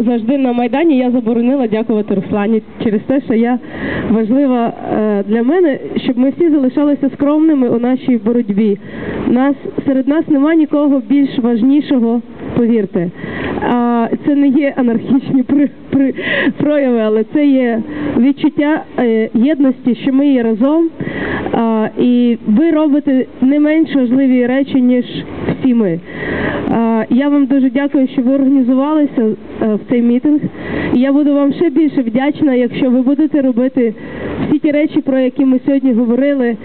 завжди на Майдані, я заборонила дякувати Руслані через те, що я важлива е, для мене, щоб ми всі залишалися скромними у нашій боротьбі. Нас серед нас нема нікого більш важнішого, повірте. А це не є анархічні при, при, прояви, але це є відчуття е, єдності, що ми є разом. І ви робите не менш важливі речі, ніж всі ми. А, я вам дуже дякую, що ви організувалися е, в цей мітинг. Я буду вам ще більше вдячна, якщо ви будете робити всі ті речі, про які ми сьогодні говорили,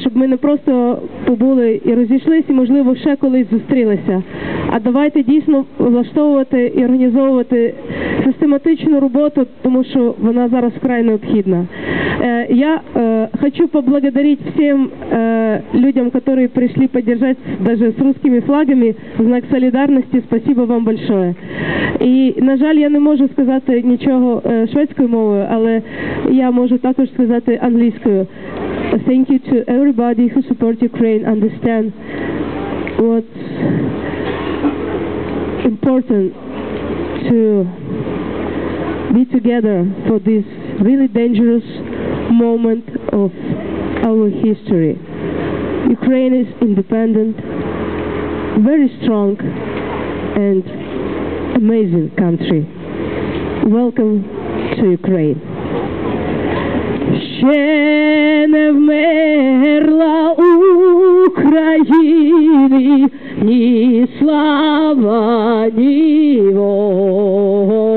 щоб ми не просто побули і розійшлися, і, можливо, ще колись зустрілися. А давайте дійсно влаштовувати і організовувати систематичну роботу, тому що вона зараз вкрай необхідна. Э, Я э, хочу поблагодарить всем э, людям, которые пришли поддержать даже с русскими флагами в знак солідарності. Спасибо вам большое. І, на жаль, я не можу сказати нічого е, шведською мовою, але я можу також сказати англійською. Thank you to everybody who support Ukraine, understand what's important to be together for this really dangerous moment of our history. Ukraine is independent, very strong, and amazing country. Welcome to Ukraine. Ще не вмерла Україні ні слава, ні воля.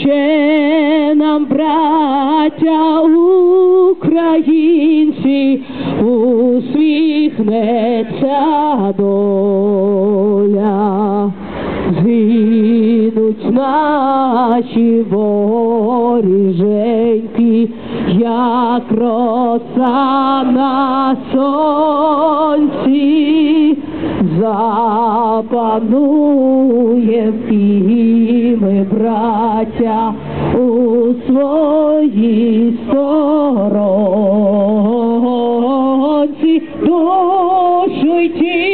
Ще нам, браття українці, усміхнеться доля. Згинуть наші воріженьки, як роса на сонці, запануєм і ми, браття, у своїй сторонці, душу й тіло ми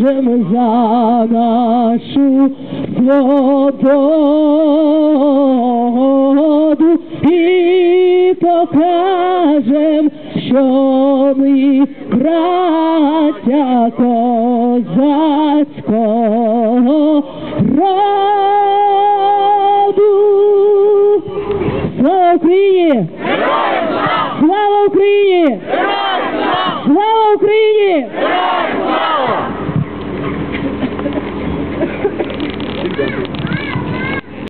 за нашу свободу і покажем, що ми браття козацького роду. Слава Україні! Слава Україні! Слава Україні!